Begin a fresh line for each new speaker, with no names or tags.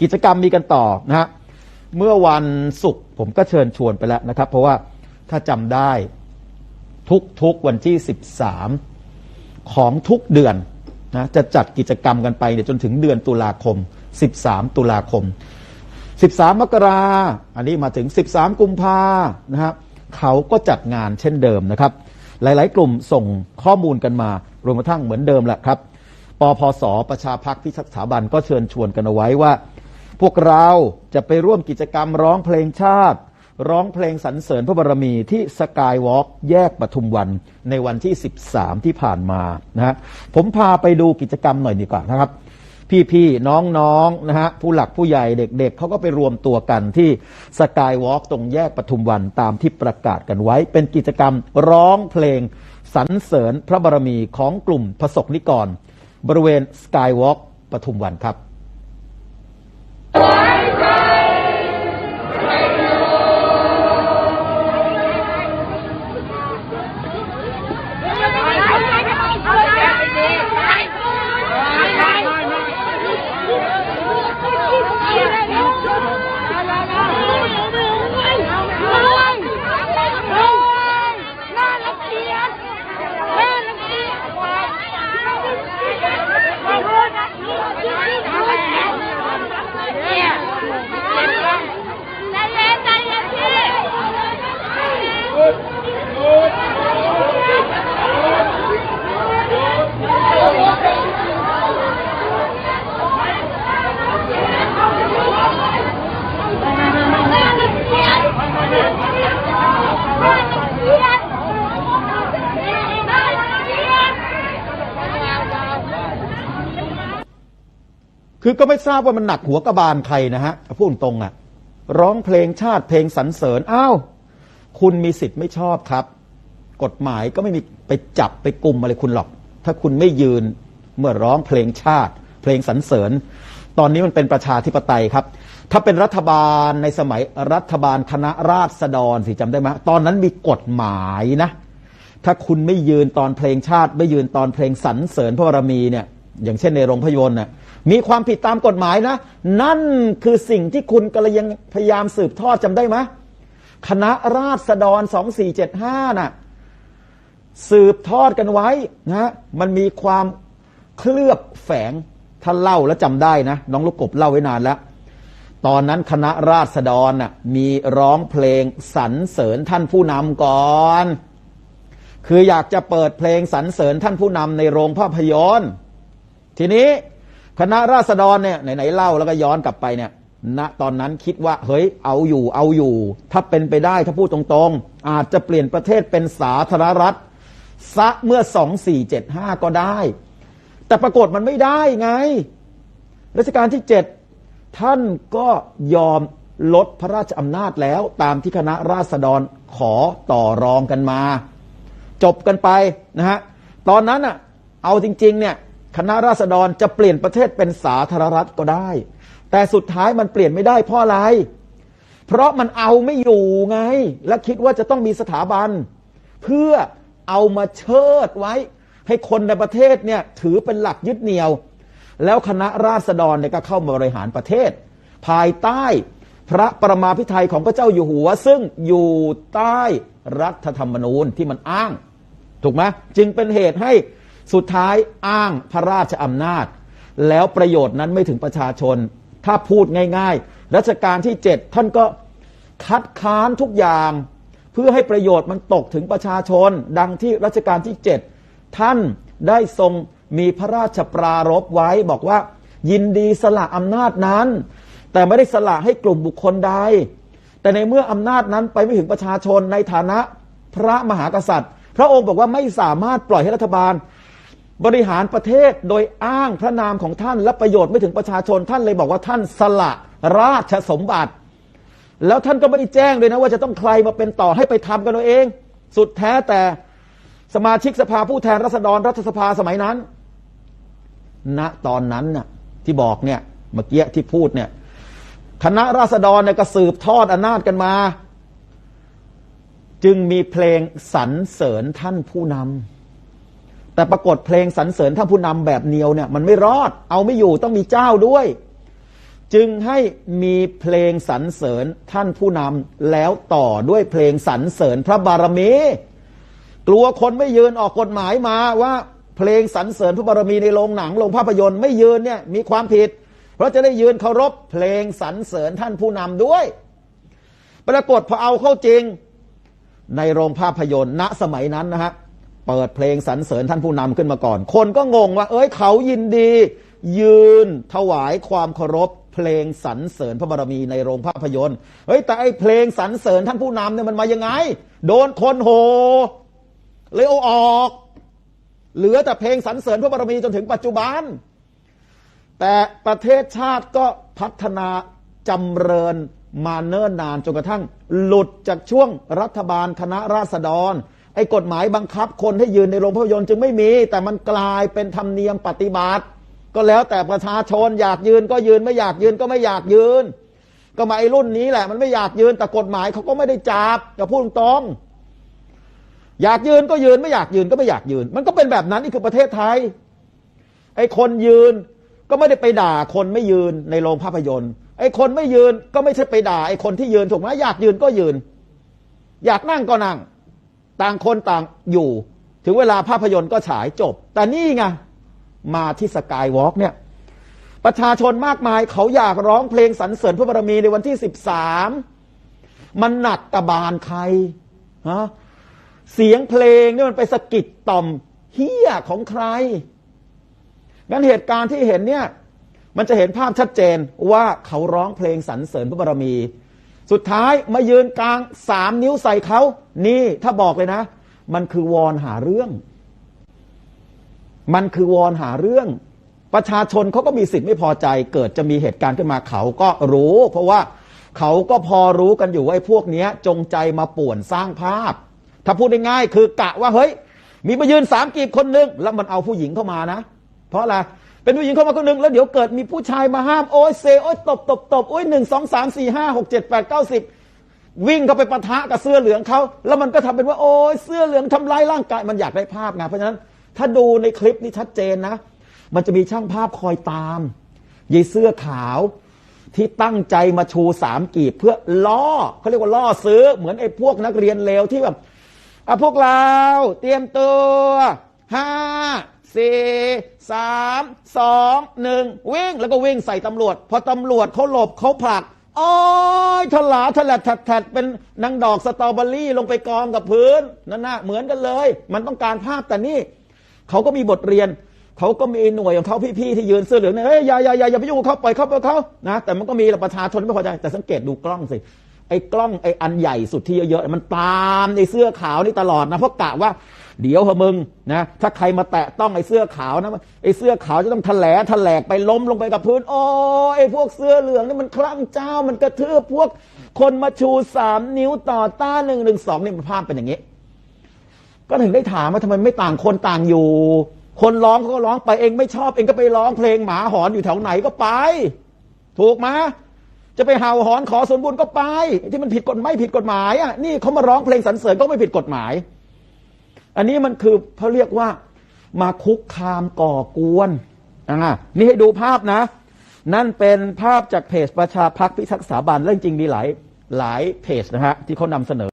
กิจกรรมมีกันต่อนะฮะเมื่อวันศุกร์ผมก็เชิญชวนไปแล้วนะครับ เพราะว่าถ้าจำได้ทุกทุกๆวันที่ 13 ของทุกเดือนนะจะจัดกิจกรรมกันไปเนี่ยจนถึงเดือนตุลาคม 13 ตุลาคม 13 มกราอันนี้มาถึง 13 กุมภานะฮะเขาก็จัดงานเช่นเดิมนะครับ หลาย ๆ กลุ่มส่งข้อมูลกันมารวมกระทั่งเหมือนเดิมแหละครับปพสประชาพักพิทักษ์สถาบันก็เชิญชวนกันเอาไว้ว่า พวกเราจะไปร่วมกิจกรรมร้องเพลงชาติ ร้องเพลงสรรเสริญพระบารมีที่สกายวอล์กแยกปทุมวันในวันที่ 13 ที่ผ่านมานะฮะผมพาไปดูกิจกรรมหน่อยดีกว่านะครับ พี่ๆน้องๆนะฮะผู้หลักผู้ใหญ่เด็กๆเขาก็ไปรวมตัวกันที่สกายวอล์กตรงแยกปทุมวันตามที่ประกาศกันไว้ เป็นกิจกรรมร้องเพลงสรรเสริญพระบารมีของกลุ่มพระสกนิกร บริเวณสกายวอล์กปทุมวันครับ คือก็ไม่ทราบว่ามันหนักหัวกระบาลใครนะฮะพูดตรงอะ ร้องเพลงชาติเพลงสรรเสริญอ้าวคุณมีสิทธิ์ไม่ชอบครับ กฎหมายก็ไม่มีไปจับไปกลุ่มอะไรคุณหรอก ถ้าคุณไม่ยืนเมื่อร้องเพลงชาติ เพลงสรรเสริญ ตอนนี้มันเป็นประชาธิปไตยครับ ถ้าเป็นรัฐบาลในสมัยรัฐบาลคณะราษฎรสิจำได้ไหมตอนนั้นมีกฎหมายนะ ถ้าคุณไม่ยืนตอนเพลงชาติ ไม่ยืนตอนเพลงสรรเสริญพระบารมีเนี่ยอย่างเช่นในโรงภาพยนตร์น่ะ มีความผิดตามกฎหมายนะ นั่นคือสิ่งที่คุณกำลังพยายามสืบทอดจำได้ไหมคณะราษฎร 2475 น่ะ สืบทอดกันไว้นะมันมีความเคลือบแฝงท่านเล่าแล้วจำได้นะ น้องลูกกบเล่าไว้นานแล้ว ตอนนั้นคณะราษฎรน่ะมีร้องเพลงสรรเสริญท่านผู้นำก่อน คืออยากจะเปิดเพลงสรรเสริญท่านผู้นำในโรงภาพยนตร์ทีนี้ คณะราษฎรเนี่ยไหนๆเล่าแล้วก็ย้อนกลับไปเนี่ยณตอนนั้นคิดว่า เฮ้ย เอาอยู่เอาอยู่ ถ้าเป็นไปได้ถ้าพูดตรงๆ อาจจะเปลี่ยนประเทศเป็นสาธารณรัฐซะเมื่อ2475ก็ได้ แต่ปรากฏมันไม่ได้ไง รัชกาลที่7ท่านก็ยอมลดพระราชอำนาจแล้วตามที่คณะราษฎรขอต่อรองกันมา จบกันไปนะฮะ ตอนนั้นอะ เอาจริง ๆ เนี่ย คณะราษฎรจะเปลี่ยนประเทศเป็นสาธารณรัฐก็ได้ แต่สุดท้ายมันเปลี่ยนไม่ได้เพราะอะไร เพราะมันเอาไม่อยู่ไง และคิดว่าจะต้องมีสถาบัน เพื่อเอามาเชิดไว้ ให้คนในประเทศเนี่ยถือเป็นหลักยึดเหนี่ยว แล้วคณะราษฎรเนี่ยก็เข้ามาบริหารประเทศ ภายใต้พระประมาพิไทยของพระเจ้าอยู่หัว ซึ่งอยู่ใต้รัฐธรรมนูญที่มันอ้าง ถูกไหมจึงเป็นเหตุให้ สุดท้ายอ้างพระราชอำนาจ แล้วประโยชน์นั้นไม่ถึงประชาชน ถ้าพูดง่าย ๆ รัชกาลที่ 7 ท่านก็คัดค้านทุกอย่าง เพื่อให้ประโยชน์มันตกถึงประชาชน ดังที่รัชกาลที่ 7 ท่านได้ทรงมีพระราชปรารภไว้บอกว่า ยินดีสละอำนาจนั้น แต่ไม่ได้สละให้กลุ่มบุคคลใด แต่ในเมื่ออำนาจนั้นไปไม่ถึงประชาชนในฐานะพระมหากษัตริย์ พระองค์บอกว่าไม่สามารถปล่อยให้รัฐบาล บริหารประเทศโดยอ้างพระนามของท่านและประโยชน์ไม่ถึงประชาชนท่านเลยบอกว่าท่านสละราชสมบัติ แล้วท่านก็ไม่ได้แจ้งเลยนะว่าจะต้องใครมาเป็นต่อให้ไปทำกันเอาเอง สุดแท้แต่สมาชิกสภาผู้แทนราษฎรรัฐสภาสมัยนั้น ณตอนนั้นน่ะที่บอกเนี่ยเมื่อกี้ที่พูดเนี่ยคณะราษฎรเนี่ยก็สืบทอดอำนาจกันมา จึงมีเพลงสรรเสริญท่านผู้นำ แต่ปรากฏเพลงสรรเสริญท่านผู้นำแบบเนียวเนี่ยมันไม่รอด เอาไม่อยู่ต้องมีเจ้าด้วย จึงให้มีเพลงสรรเสริญท่านผู้นำแล้วต่อด้วยเพลงสรรเสริญพระบารมีกลัวคนไม่ยืนออกกฎหมายมาว่าเพลงสรรเสริญพระบารมีในโรงหนังโรงภาพยนตร์ไม่ยืนเนี่ยมีความผิด เพราะจะได้ยืนเคารพเพลงสรรเสริญท่านผู้นำด้วย ปรากฏพอเอาเข้าจริงในโรงภาพยนตร์ณสมัยนั้นนะฮะ เปิดเพลงสรรเสริญท่านผู้นำขึ้นมาก่อน คนก็งงว่า เอ้ยเขายินดี ยืนถวายความเคารพเพลงสรรเสริญพระบารมีในโรงภาพยนตร์เฮ้ยแต่ไอเพลงสรรเสริญท่านผู้นำเนี่ยมันมายังไง โดนคนโหเลยเอาออก เหลือแต่เพลงสรรเสริญพระบารมีจนถึงปัจจุบัน แต่ประเทศชาติก็พัฒนาจำเริญมาเนิ่นนานจนกระทั่ง หลุดจากช่วงรัฐบาลคณะราษฎร ไอ้กฎหมายบังคับคนให้ยืนในโรงภาพยนตร์จึงไม่มี แต่มันกลายเป็นธรรมเนียมปฏิบัติ ก็แล้วแต่ประชาชนอยากยืนก็ยืนไม่อยากยืนก็ไม่อยากยืน ก็มาไอ้รุ่นนี้แหละ มันไม่อยากยืนแต่กฎหมายเขาก็ไม่ได้จับจะพูดตรงอยากยืนก็ยืนไม่อยากยืนก็ไม่อยากยืน มันก็เป็นแบบนั้นนี่คือประเทศไทย ไอ้คนยืนก็ไม่ได้ไปด่าคนไม่ยืนในโรงภาพยนตร์ไอ้คนไม่ยืนก็ไม่ใช่ไปด่าไอ้คนที่ยืนถูกไหมอยากยืนก็ยืน อยากนั่งก็นั่ง ต่างคนต่างอยู่ ถึงเวลาภาพยนตร์ก็ฉายจบ แต่นี่ไง มาที่สกายวอล์กเนี่ยประชาชนมากมายเขาอยากร้องเพลงสรรเสริญพระบารมีในวันที่สิบสามมันหนักตะบานใครฮะเสียงเพลงนี่มันไปสะกิดต่อมเฮี้ยของใครงั้นเหตุการณ์ที่เห็นเนี่ย มันจะเห็นภาพชัดเจนว่าเขาร้องเพลงสรรเสริญพระบารมี สุดท้ายมายืนกลางสามนิ้วใส่เขานี่ถ้าบอกเลยนะ มันคือวอนหาเรื่อง มันคือวอนหาเรื่อง ประชาชนเขาก็มีสิทธิ์ไม่พอใจ เกิดจะมีเหตุการณ์ขึ้นมาเขาก็รู้ เพราะว่าเขาก็พอรู้กันอยู่ว่าไอ้พวกเนี้ยจงใจมาป่วนสร้างภาพ ถ้าพูดง่ายๆคือกะว่าเฮ้ย มีมายืนสามกีบคนนึงแล้วมันเอาผู้หญิงเข้ามานะ เพราะอะไร เป็นผู้หญิงเข้ามาคนหนึ่งแล้วเดี๋ยวเกิดมีผู้ชายมาห้ามโอ้ยเซโอ้ยตบตบตบโอ้ยหนึ่งสองสามสี่ห้าหกเจ็ดแปดเก้าสิบวิ่งเข้าไปปะทะกับเสื้อเหลืองเขาแล้วมันก็ทำเป็นว่าโอ้ยเสื้อเหลืองทำร้ายร่างกายมันอยากได้ภาพไงเพราะฉะนั้น ถ้าดูในคลิปนี้ชัดเจนนะ มันจะมีช่างภาพคอยตามยายเสื้อขาวที่ตั้งใจมาชูสามกีบเพื่อล่อเขาเรียกว่าล่อซื้อเหมือนไอ้พวกนักเรียนเลวที่แบบอะพวกเราเตรียมตัวห้า สี่สามสองหนึ่งวิ่งแล้วก็วิ่งใส่ตำรวจ พอตำรวจเขาหลบเขาผลักโอ้ยถลาถลัดถัดถัดเป็นนางดอกสตรอเบอรี่ลงไปกองกับพื้นนั่นนะเหมือนกันเลย มันต้องการภาพแต่นี่เขาก็มีบทเรียนเขาก็มีหน่วยของเขาพี่ๆที่ยืนเสื้อเหลืองเนี่ยเฮ้ยอย่าอย่าอย่าอย่าไปยุ่งกับเขาปล่อยเขาปล่อยเขานะแต่มันก็มีประชาชนไม่พอใจแต่สังเกตดูกล้องสิ ไอ้กล้องไอ้อันใหญ่สุดที่เยอะๆมันตามไอ้เสื้อขาวนี่ตลอดนะเพราะกะว่าเดี๋ยวเหอมึงนะถ้าใครมาแตะต้องไอ้เสื้อขาวนะไอ้เสื้อขาวจะต้องแหลทะแหลกไปล้มลงไปกับพื้นโอ้ไอ้พวกเสื้อเหลืองนี่มันคลั่งเจ้ามันกระทืบพวกคนมาชูสามนิ้วต่อต้านหนึ่งหนึ่งสองนี่มันภาพเป็นอย่างนี้ ก็ถึงได้ถามว่าทำไมไม่ต่างคนต่างอยู่ คนร้องเขาก็ร้องไปเองไม่ชอบเองก็ไปร้องเพลงหมาหอนอยู่แถวไหนก็ไป ถูกไหม จะไปเห่าหอนขอส่วนบุญก็ไป ที่มันผิดกฎไม่ผิดกฎหมายอะนี่เขามาร้องเพลงสรรเสริญก็ไม่ผิดกฎหมาย อันนี้มันคือเขาเรียกว่ามาคุกคามก่อกวนอ่านี่ให้ดูภาพนะ นั่นเป็นภาพจากเพจประชาพักพิทักษ์สถาบันเรื่องจริงมีหลายหลายเพจนะฮะที่เขานำเสนอ